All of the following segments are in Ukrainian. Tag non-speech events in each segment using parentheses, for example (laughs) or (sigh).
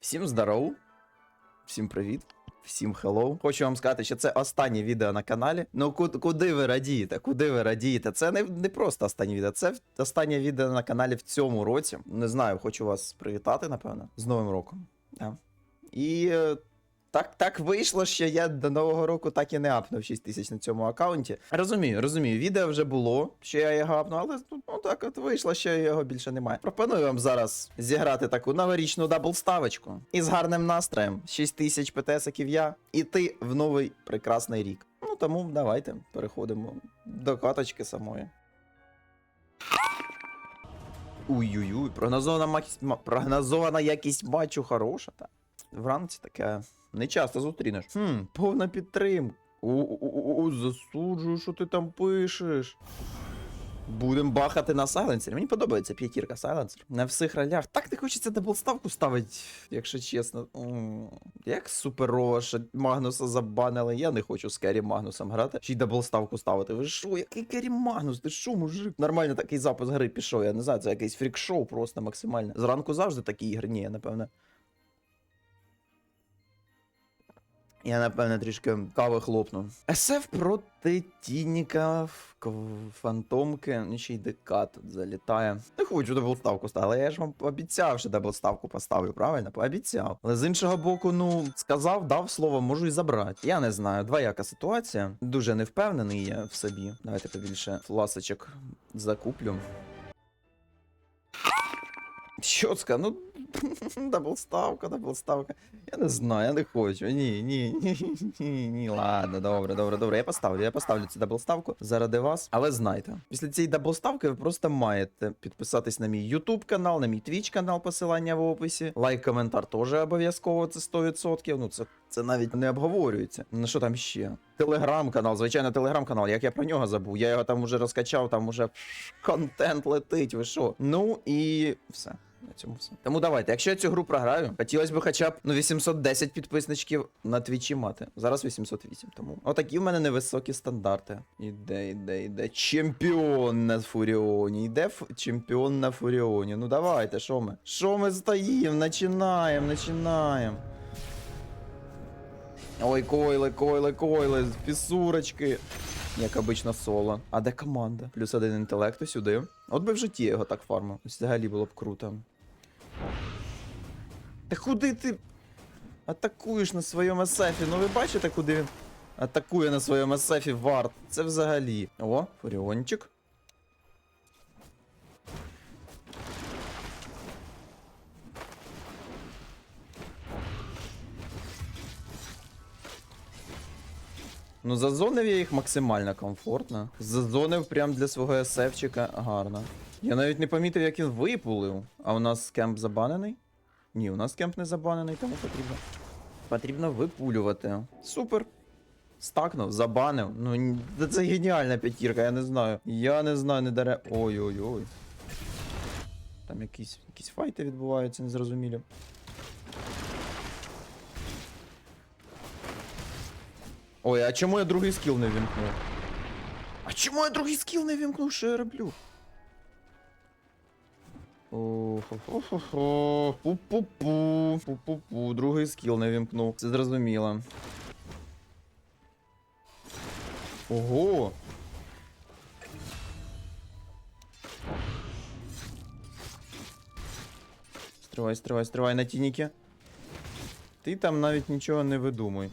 Всім здоров, всім привіт, всім хеллоу. Хочу вам сказати, що це останнє відео на каналі. Ну куди ви радієте? Куди ви радієте? Це не, не просто останнє відео, це останнє відео на каналі в цьому році. Не знаю, хочу вас привітати, напевно, з Новим роком. Да. І е, так, так вийшло, що я до Нового року так і не апнув 6 тисяч на цьому аккаунті. Розумію, розумію, відео вже було, що я його апнув, але ну, ну, так от вийшло, що його більше немає. Пропоную вам зараз зіграти таку новорічну дабл-ставочку із гарним настроєм. 6 тисяч ПТСиків я, і ти в новий прекрасний рік. Ну тому давайте переходимо до каточки самої. Уй-уй-уй, прогнозована, макість, прогнозована якість матчу хороша. Та. Вранці таке не часто зустрінеш. Хм, повна підтримка. У-у-у, засуджую, що ти там пишеш. Будем бахати на сайленсері. Мені подобається п'ятірка сайленсер. На всіх ролях. Так не хочеться даблставку ставити, якщо чесно. Як суперово, що Магнуса забанили. Я не хочу з Керрі Магнусом грати. Ще й даблставку ставити. Ви що, який Керрі Магнус? Ти що, мужик? Нормально такий запис гри пішов. Я не знаю, це якийсь фрік-шоу просто максимально. Зранку завжди такі ігри. Ні, напевно. Я, напевно, трішки кави хлопну. СФ проти Тініка, в- фантомки, ну ще й ДК тут залітає. Не хочу даблставку ставити, але я ж вам обіцяв, що даблставку поставлю, правильно? Пообіцяв. Але з іншого боку, ну, сказав, дав слово, можу і забрати. Я не знаю, двояка ситуація. Дуже не впевнений я в собі. Давайте побільше фласочок закуплю. Щоцка, ну (laughs) даблставка, даблставка. Я не знаю, я не хочу. Ні, ні, ні, ні, ні. Ладно, добре, добре, добре. Я поставлю, я поставлю цю даблставку заради вас. Але знайте, після цієї даблставки ви просто маєте підписатись на мій YouTube канал, на мій Twitch канал, посилання в описі. Лайк, коментар теж обов'язково, це 100%. Ну, це, це навіть не обговорюється. Ну що там ще? Телеграм-канал, звичайно, телеграм-канал. Як я про нього забув? Я його там уже розкачав, там уже контент летить. Ви що? Ну і все. На цьому все. Тому давайте, якщо я цю гру програю, хотілося б хоча б ну 810 підписничків на твічі мати. Зараз 808. Тому отакі в мене невисокі стандарти. Іде, іде, іде. Чемпіон на Фуріоні. Іде ф... чемпіон на Фуріоні. Ну давайте, що ми? Що ми стоїм? Начинаємо, начинаємо. Ой, койли, койли, койли, пісурочки. Як обично соло. А де команда? Плюс один інтелекту сюди. От би в житті його так фармив. Взагалі було б круто. Та куди ти атакуєш на своєму сефі? Ну ви бачите, куди він атакує на своєму сефі варт? Це взагалі. О, фуріончик. Ну, зазонив я їх максимально комфортно. Зазонив прям для свого СФчика гарно. Я навіть не помітив, як він випулив. А у нас кемп забанений? Ні, у нас кемп не забанений, тому потрібно. Потрібно випулювати. Супер. Стакнув, забанив. Ну, це геніальна п'ятірка, я не знаю. Я не знаю, не даре. Ой-ой-ой. Там якісь, якісь файти відбуваються, незрозумілі. Ой, а чому я другий скіл не вімкнув? А чому я другий скіл не вімкнув? Що я роблю? Пу-пу-пу. Пу-пу-пу. Другий скіл не вімкнув. Це зрозуміло. Ого. Стривай, стривай, стривай на тініки. Ти там навіть нічого не видумуй.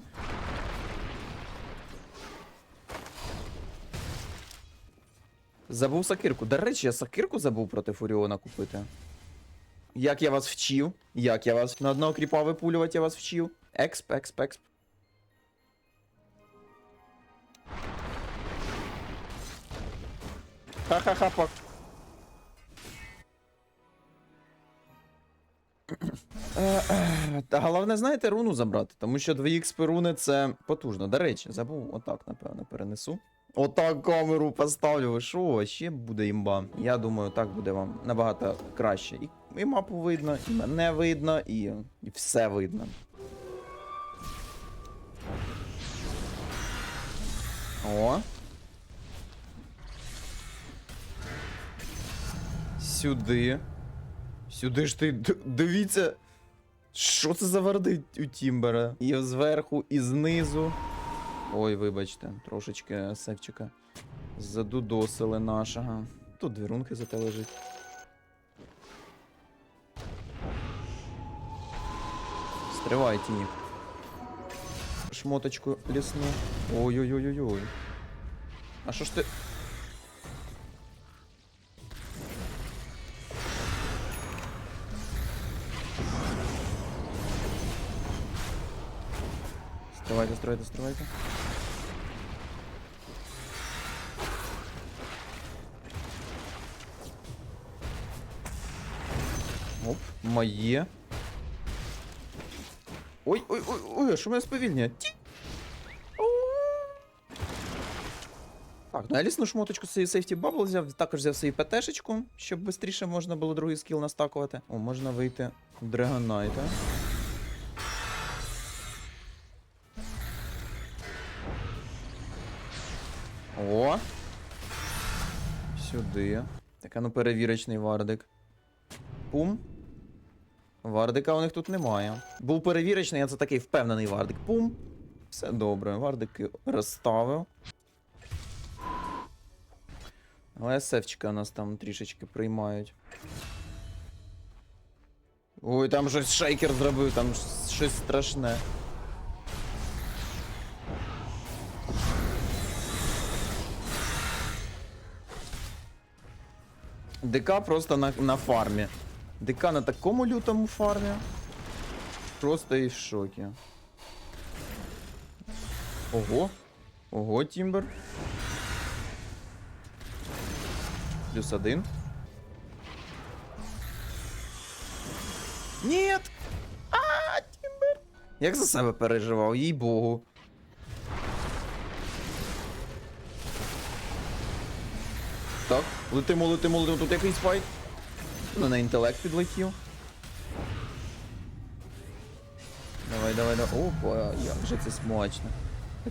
Забув сакирку. До речі, я сакирку забув проти Фуріона купити. Як я вас вчив? Як я вас на одного кріпа випулювати я вас вчив? Експ, експ, експ. Ха-ха-ха, пак. Та головне, знаєте, руну забрати, тому що 2 х руни це потужно. До речі, забув, отак, напевно, перенесу. Отак камеру поставлю, ви що, ще буде імба. Я думаю, так буде вам набагато краще. І, і мапу видно, і мене видно, і, і все видно. О. Сюди. Сюди ж ти. Дивіться. Що це за варди у Тімбера? І зверху, і знизу. Ой, вибачте, трошечки севчика задудосили нашого. Тут дві рунки зате лежить. Стривай, тінік. Шмоточку лісну. Ой-ой-ой-ой-ой. А що ж ти. Стривайте, стривайте, стривайте. Оп, моє. Ой, ой, ой, ой, а що мене сповільнює? Ті. Так, ну я лісну шмоточку свою сейфті бабл взяв, також взяв свою ПТшечку, щоб швидше можна було другий скіл настакувати. О, можна вийти в Драгонайта. О! Сюди. Так, а ну перевірочний вардик. Пум. Вардика у них тут немає. Був перевірочний, а це такий впевнений вардик. Пум. Все добре, вардики розставив. Але севчика нас там трішечки приймають. Ой, там щось шейкер зробив, там щось страшне. ДК просто на, на фармі. ДК на такому лютому фармі. Просто і в шокі. Ого. Ого, Тімбер. Плюс один. Нет! А, Тімбер! Як за себе переживав, їй богу. Так, летимо, летимо, летимо. Тут якийсь файт. Ну, на інтелект підлетів. Давай, давай, давай. Опа, як же це смачно.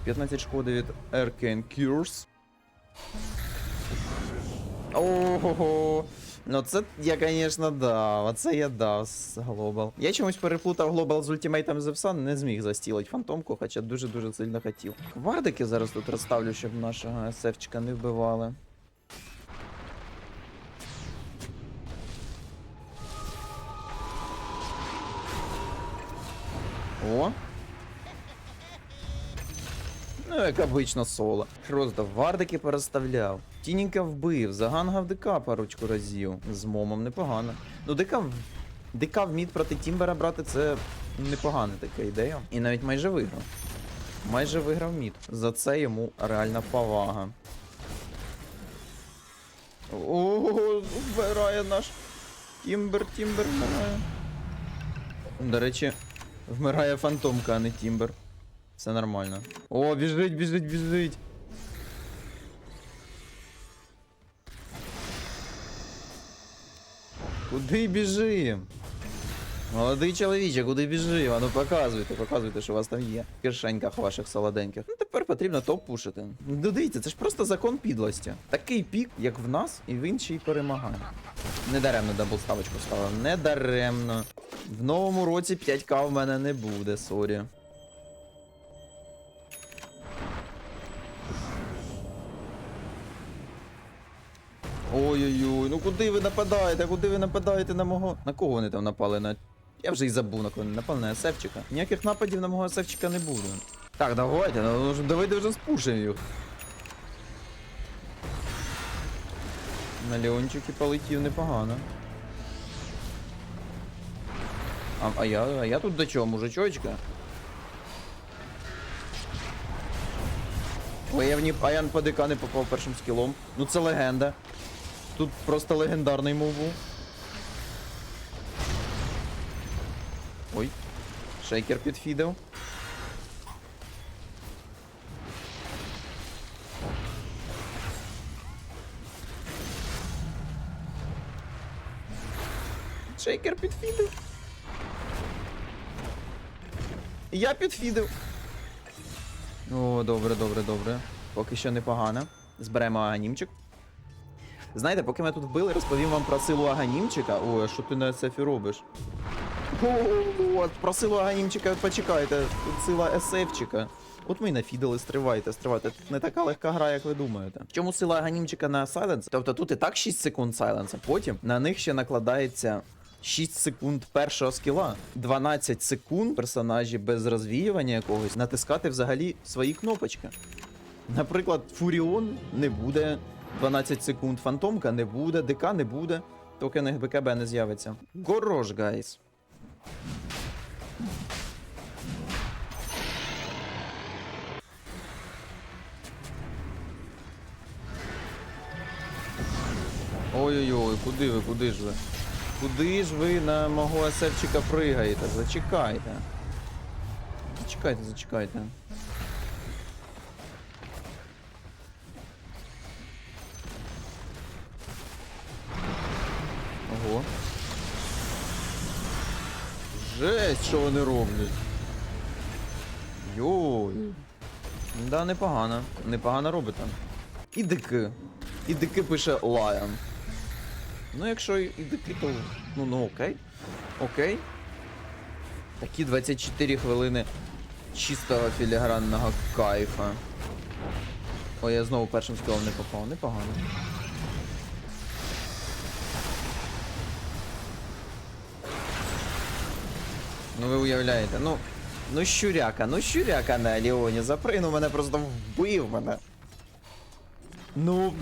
15 шкоди від Arcane Cures. Ого. Ну це я, звісно, дав. Оце я дав з Global. Я чомусь переплутав Global з ультимейтом Зевса, не зміг застілити фантомку, хоча дуже-дуже сильно хотів. Вардики зараз тут розставлю, щоб нашого севчика не вбивали. О. Ну, як обично, соло. Просто вардики переставляв. Тінінка вбив, загангав ДК парочку разів. З момом непогано. Ну, ДК, ДК в мід проти Тімбера брати це непогана така ідея. І навіть майже виграв. Майже виграв мід. За це йому реальна повага. Ого, вбирає наш Тімбер, Тімбер вмирає. До речі, вмирає фантомка, а не Тімбер. Все нормально. О, біжить, біжить, біжить. Куди біжим? Молодий чоловіче, куди біжим? А ну показуйте, показуйте, що у вас там є. В кишеньках ваших солоденьких. Ну тепер потрібно топ пушити. Ну дивіться, це ж просто закон підлості. Такий пік, як в нас, і він ще й перемагає. Недаремно дабл ставочку ставив. Недаремно. В новому році 5к в мене не буде, сорі. Ой-ой-ой, ну куди ви нападаєте? Куди ви нападаєте на мого. На кого вони там напали? На. Я вже й забув на кого вони напали на. Ніяких нападів на мого Есевчика не буде. Так, давайте, ну ж- давайте вже спушимо їх. На Леончики полетів непогано. А, а я, а я тут до чого, мужичочка? Ой, я в ні, а я по ДК не попав першим скілом. Ну це легенда. Тут просто легендарний мув був. Шейкер підфідив. Шейкер підфідив. Я підфідив. О, добре, добре, добре. Поки що непогано. Зберемо аганімчик. Знаєте, поки ми тут вбили, розповім вам про силу аганімчика. А що ти на СФі робиш? От, про силу Аганімчика почекайте. Тут сила СФчика. От ми нафідали, стривайте, стривайте. Тут не така легка гра, як ви думаєте. Чому сила Аганімчика на сайленс? Тобто тут і так 6 секунд сайленса, потім на них ще накладається 6 секунд першого скіла, 12 секунд персонажі без розвіювання якогось натискати взагалі свої кнопочки. Наприклад, Фуріон не буде 12 секунд, Фантомка не буде, ДК не буде, токен БКБ не з'явиться. Горош, гайс. Ой-ой-ой, куди ви, куди ж ви? Куди ж ви на мого асерчика пригаєте? Зачекайте. Зачекайте, зачекайте. Жесть, що вони роблять. Йой. Да, непогано. Непогано робите. І дики. І дики пише Lion. Ну, якщо і дики, то. Ну, ну окей. Окей. Такі 24 хвилини чистого філігранного кайфа. Ой, я знову першим скілом не попав. Непогано. Ну ви уявляєте, ну. Ну щуряка, ну щуряка на Леоні запригнув мене просто вбив мене. Ну.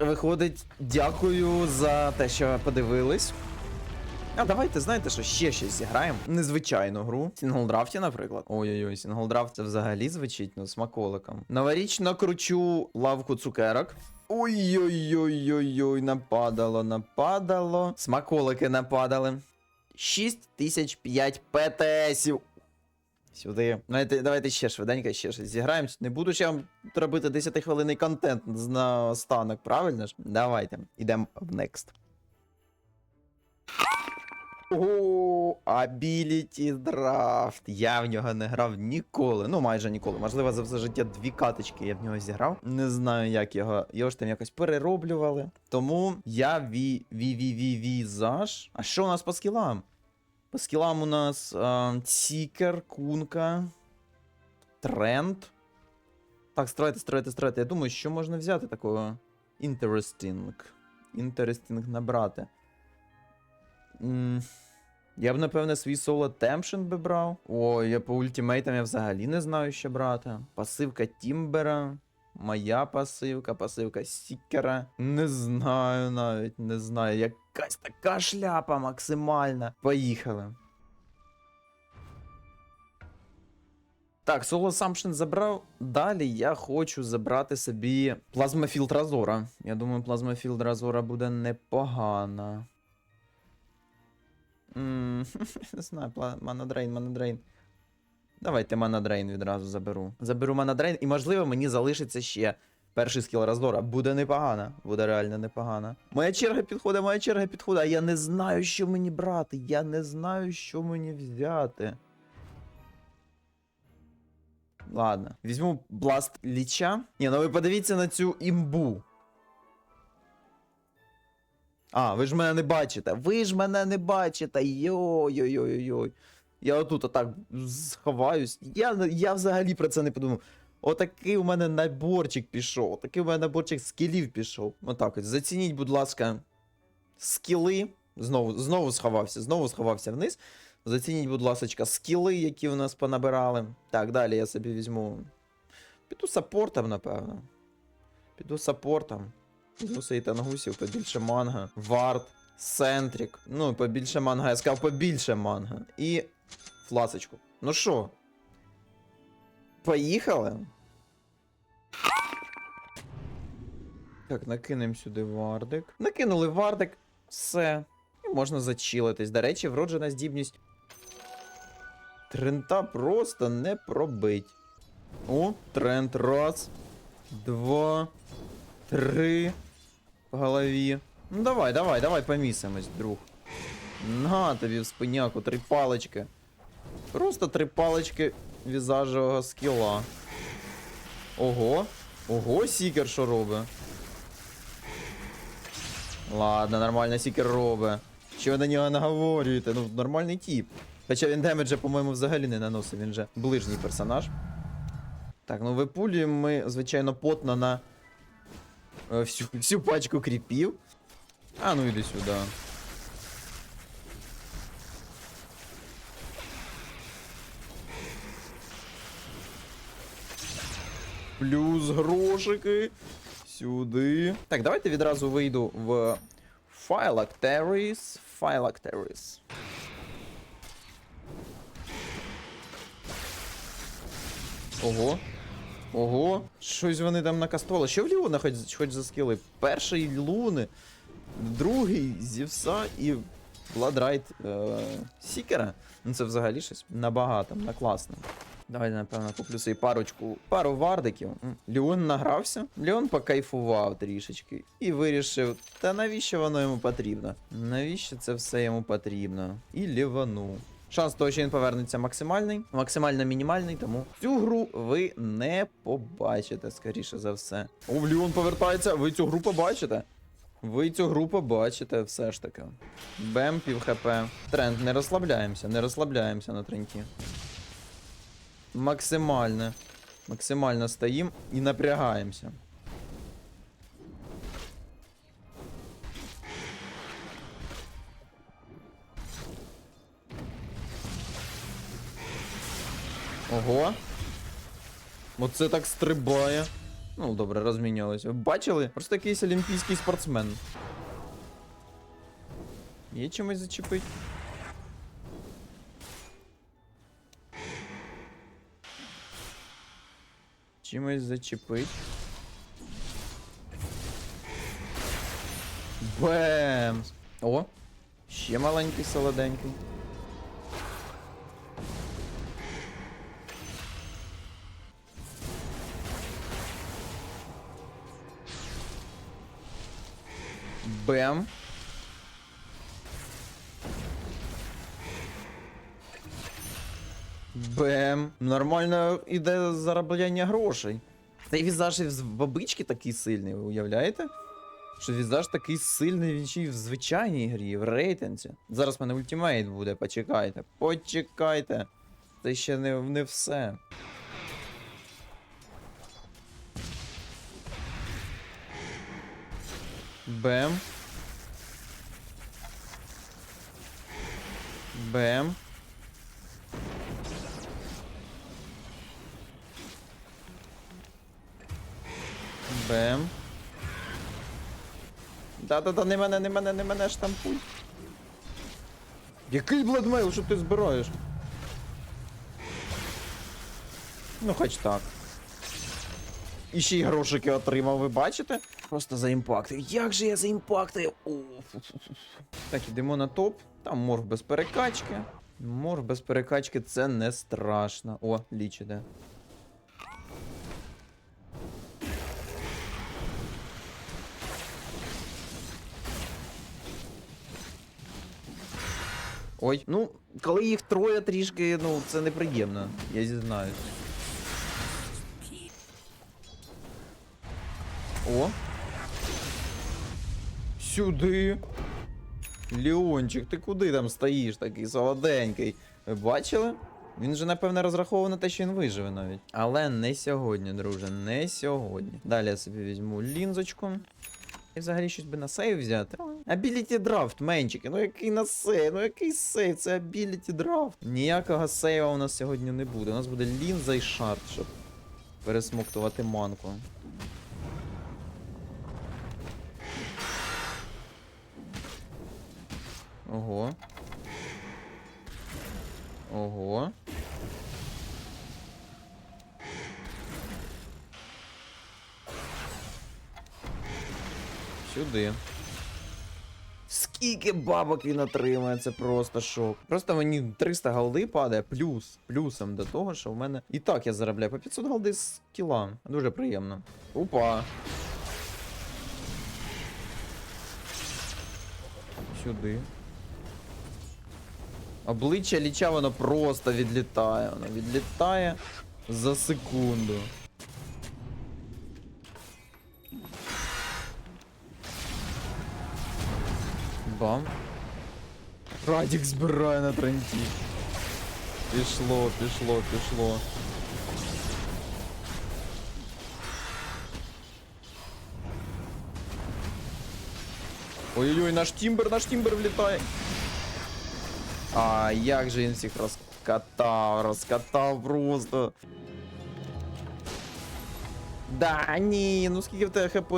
Виходить, дякую за те, що подивились. А давайте, знаєте, що ще щось зіграємо. Незвичайну гру. Сінглдрафті, наприклад. Ой-ой-ой, сінглдрафт це взагалі звучить, ну, смаколиком. Новорічно кручу лавку цукерок. Ой-ой-ой-ой-ой, нападало, нападало. Смаколики нападали. 6005 ПТСів. Сюди. Давайте, давайте ще швиденько, ще щось зіграємо. Не буду ще вам робити 10 хвилинний контент на останок, правильно ж? Давайте, йдемо в next. О, Ability Draft. Я в нього не грав ніколи. Ну, майже ніколи. Можливо, за все життя дві каточки я в нього зіграв. Не знаю, як його. Його ж там якось перероблювали. Тому я ві ві ві ві візаж. А що у нас по скілам? По скілам у нас а, Сікер, Кунка, Тренд. Так, стройте, стройте, стройте. Я думаю, що можна взяти такого Interesting. Interesting набрати. М, Я б, напевне, свій соло Темпшн би брав. Ой, я по ультимейтам я взагалі не знаю, що брати. Пасивка Тімбера. Моя пасивка, пасивка Сікера. Не знаю навіть, не знаю. Якась така шляпа максимальна. Поїхали. Так, соло Самшин забрав. Далі я хочу забрати собі плазмофілд Разора. Я думаю, плазмофілд Разора буде непогана. (laughs) Не знаю, Манадрейн, Манадрейн. Давайте Манадрейн відразу заберу. Заберу Манадрейн, і можливо мені залишиться ще перший скіл Раздора. Буде непогано. Буде реально непогано. Моя черга підходить, моя черга підходить, я не знаю, що мені брати. Я не знаю, що мені взяти. Ладно, візьму бласт ліча. Ні, ну ви подивіться на цю імбу. А, ви ж мене не бачите. Ви ж мене не бачите. Йой-йой-йой-йой. Я отут отак сховаюсь. Я, я взагалі про це не подумав. Отакий у мене наборчик пішов. Отакий у мене наборчик скілів пішов. Отак ось. Зацініть, будь ласка, скіли. Знову, знову сховався, знову сховався вниз. Зацініть, будь ласка, скіли, які у нас понабирали. Так, далі я собі візьму. Піду саппортом, напевно. Піду саппортом. Візьму Сейтангусів, побільше манга. Вард, Сентрік. Ну, побільше манга, я сказав, побільше манга. І фласочку. Ну що? Поїхали? Так, накинемо сюди вардик. Накинули вардик. Все. І можна зачилитись. До речі, вроджена здібність. Трента просто не пробить. О, тренд. Раз, два, три. По голові. Ну давай, давай, давай помісимось, друг. На тобі в спиняку, три палички. Просто три палички візажевого скіла. Ого. Ого, сікер що робить. Ладно, нормально сікер робить. Що ви на нього наговорюєте? Ну, нормальний тіп. Хоча він демеджа, по-моєму, взагалі не наносив, він же ближній персонаж. Так, ну випулюємо ми, звичайно, потно на всю, всю пачку кріпів. А, ну іди сюди. Плюс грошики. Сюди. Так, давайте відразу вийду в Phylacteries. Phylacteries. Ого. Ого. Щось вони там накастували. Що в Ліона хоч, хоч за скіли? Перший Луни, другий Зівса і Бладрайт е, Сікера. Ну це взагалі щось набагато, на класно. Давайте, напевно, куплю собі парочку, пару вардиків. М, Леон награвся. Леон покайфував трішечки і вирішив, та навіщо воно йому потрібно? Навіщо це все йому потрібно? І ліванув. Шанс того, що він повернеться максимальний, максимально мінімальний, тому цю гру ви не побачите, скоріше за все. О, Леон повертається, ви цю гру побачите. Ви цю гру побачите все ж таки. Бем, пів хп. Тренд, не розслабляємося, не розслабляємося на тренті. Максимально. Максимально стоїм і напрягаємося. Ого. Оце так стрибає. Ну, добре, розмінялися. Бачили? Просто якийсь олімпійський спортсмен. Є чимось зачепить? Чимось зачепить. Бемс! О! Ще маленький солоденький. Бем. Бем. Нормально іде заробляння грошей. Цей візаж в бабички такий сильний, ви уявляєте? Що візаж такий сильний він ще й в звичайній грі, в рейтинзі. Зараз в мене ультимейт буде, почекайте. Почекайте. Це ще не, не все. Бем. Бем. Бем. Да-да-да, не мене, не мене, не мене штампуй. Який бладмейл, що ти збираєш? Ну, хоч так. І ще й грошики отримав, ви бачите? Просто заімпактив. Як же я заімпактив? О. Так, ідемо на топ. Там морф без перекачки. Морф без перекачки це не страшно. О, ліч іде. Ой, ну, коли їх троє трішки, ну, це неприємно, я зізнаюсь. О. Сюди. Леончик, ти куди там стоїш такий солоденький? Ви бачили? Він же, напевне, розраховував на те, що він виживе навіть. Але не сьогодні, друже, не сьогодні. Далі я собі візьму лінзочку. І взагалі щось би на сейв взяти. Ability Draft, менчики. Ну який на сейв? Ну який сейв? Це Ability Draft. Ніякого сейва у нас сьогодні не буде. У нас буде лінза і шарт, щоб пересмоктувати манку. Ого. Ого. Сюди. Скільки бабок він отримає, це просто шок. Просто мені 300 голди падає плюс, плюсом до того, що в мене. І так я заробляю по 500 голди з кіла. Дуже приємно. Опа. Сюди. Обличчя ліча воно просто відлітає. Воно відлітає за секунду. Бам. Радік збирає на транті. Пішло, пішло, пішло. Ой-ой-ой, наш Тімбер, наш Тімбер влітає. А як же він всіх розкатав, розкатав просто. Да, ні, ну скільки в тебе хп?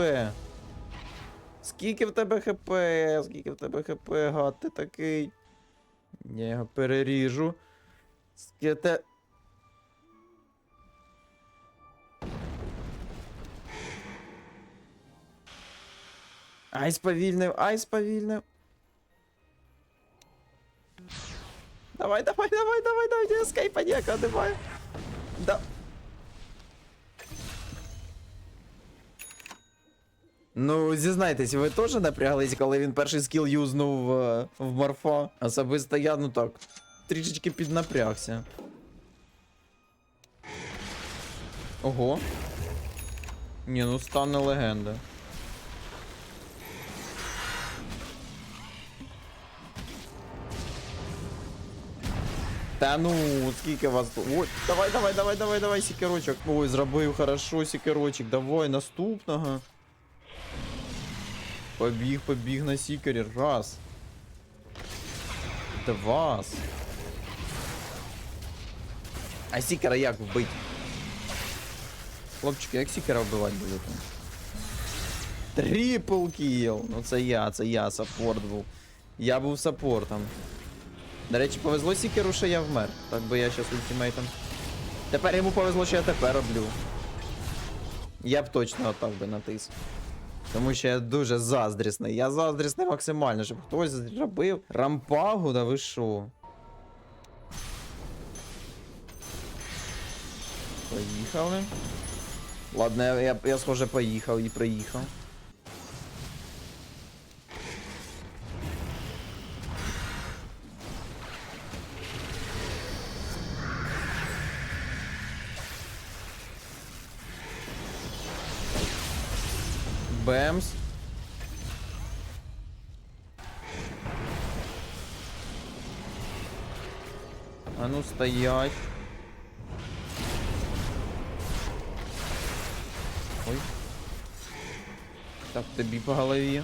Скільки в тебе хп? Скільки в тебе хп, гад ти такий? Я його переріжу. Скільки те. Ай, сповільнив, ай, сповільнив. Давай, давай, давай, давай, давай, ескейпа ніяка немає. Да. Ну, зізнайтесь, ви теж напряглись, коли він перший скіл юзнув е, в морфа. Особисто я, ну так, трішечки піднапрягся. Ого. Ні, ну стане легенда. Та ну, скільки вас тут. Ой, давай, давай, давай, давай, давай, сікерочок. Ой, зробив хорошо, сікерочок. Давай, наступного. Побіг, побіг на сікері. Раз. Два. А сікера як вбити? Хлопчики, як сікера вбивати будете? Трипл кіл! Ну це я, це я, саппорт був. Я був саппортом. До речі, повезло Сікеру, що я вмер. Так би я щас ультимейтом. Тепер йому повезло, що я тепер роблю. Я б точно отак би натис. Тому що я дуже заздрісний. Я заздрісний максимально, щоб хтось зробив рампагу, да ви шо? Поїхали. Ладно, я, я, я схоже поїхав і приїхав. Бемс. А ну стоять. Ой. Так, тобі по голові.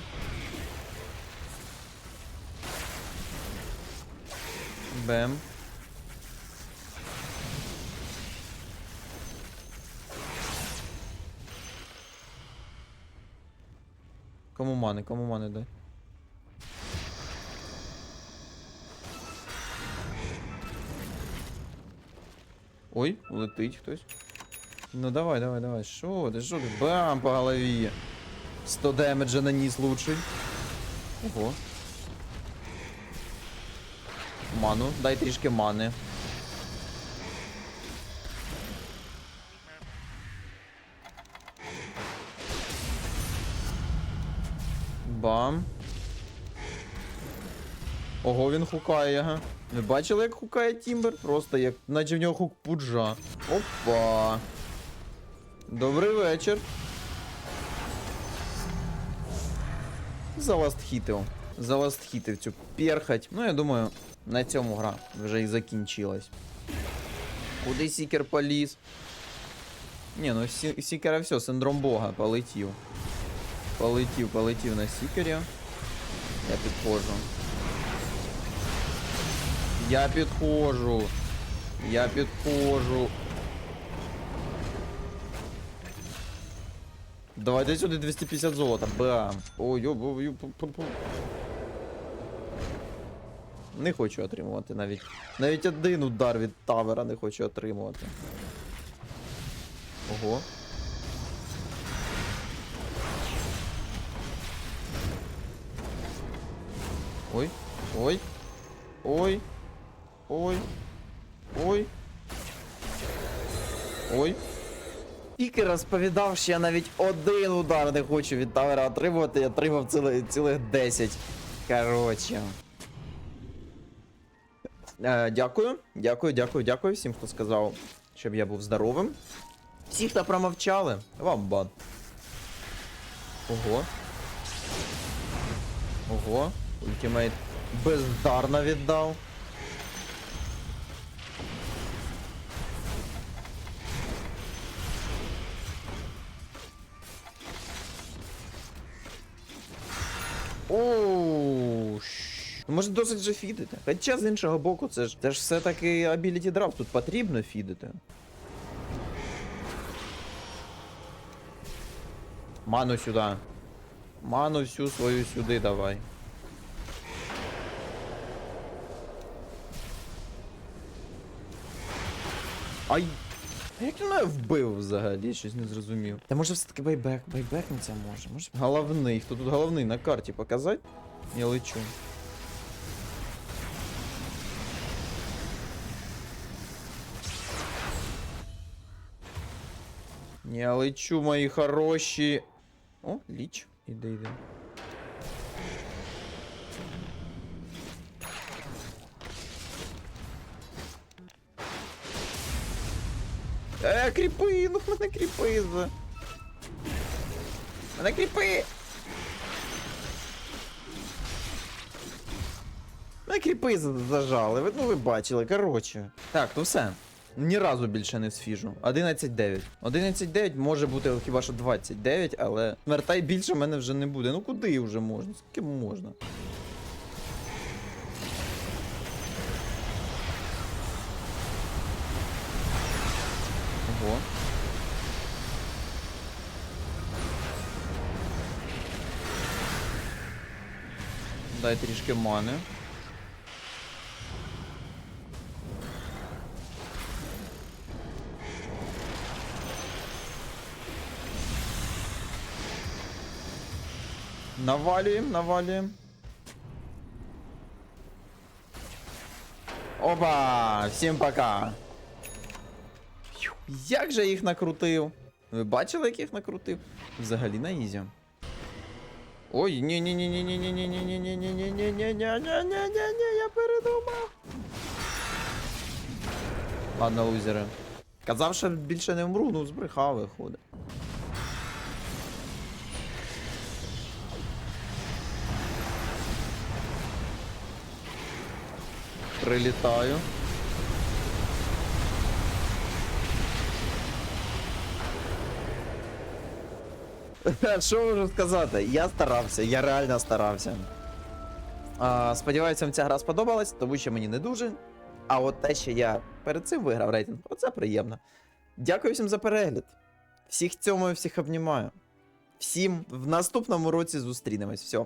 Бем. Кому мани, кому мани дай. Ой, летить хтось. Ну давай, давай, давай. Шо ти, шо ти? Бам по голові. 100 демеджа наніс лучший. Ого. Ману, дай трішки мани. Ого, він хукає, ага. Ви бачили, як хукає Тімбер? Просто як, наче в нього хук пуджа. Опа. Добрий вечір. Заластхітив. Заластхітив цю перхать. Ну, я думаю, на цьому гра вже і закінчилась. Куди Сікер поліз? Ні, ну Сі- Сікера все, синдром Бога, полетів. Полетів, полетів на Сікері. Я підходжу. Я підходжу. Я підходжу. Давайте сюди 250 золота. Бам. Ой, ой, пу- пу- пу. Не хочу отримувати навіть. Навіть один удар від тавера не хочу отримувати. Ого. Ой, ой, ой, ой, ой. Ой. Тільки розповідав, що я навіть один удар не хочу від тавера отримувати, я отримав цілих, цілих 10. Коротше. Е, дякую, дякую, дякую, дякую всім, хто сказав, щоб я був здоровим. Всі, хто промовчали, вам бан. Ого. Ого. Ультимейт Бездарно віддав. Оу, Може досить же фідити. Хоча з іншого боку, це ж це ж все-таки абіліті драфт, тут потрібно фідити. Ману сюди. Ману всю свою сюди давай. Ай! А Як він мене вбив взагалі? Щось не зрозумів. Та може все-таки байбек, байбекнеться може. Може. Головний. Хто тут головний на карті показати? Я лечу. Я лечу, мої хороші. О, ліч. Іди, іди. Е, кріпи, ну мене кріпи за. Мене кріпи! Мене кріпи зажали, ви, ну ви бачили, коротше. Так, то все. Ні разу більше не сфіжу. 11-9. 11-9 може бути хіба що 29, але смертай більше в мене вже не буде. Ну куди вже можна? Скільки можна? Дай трішки мани. Навалюємо, навалюємо. Опа! Всім пока! Як же їх накрутив? Ви бачили, як їх накрутив? Взагалі на ізі. Ой, ні ні ні ні ні ні ні ні ні ні ні ні ні ні ні ні ні ні ні я передумав. Ладно, лузери. Казав, що більше не вмру, ну збрехав виходить. Прилітаю. (laughs) Що можу сказати? Я старався, я реально старався. А, сподіваюся, вам ця гра сподобалась, тому що мені не дуже. А от те, що я перед цим виграв рейтинг, оце приємно. Дякую всім за перегляд. Всіх цьому всіх обнімаю. Всім в наступному році зустрінемось. Все.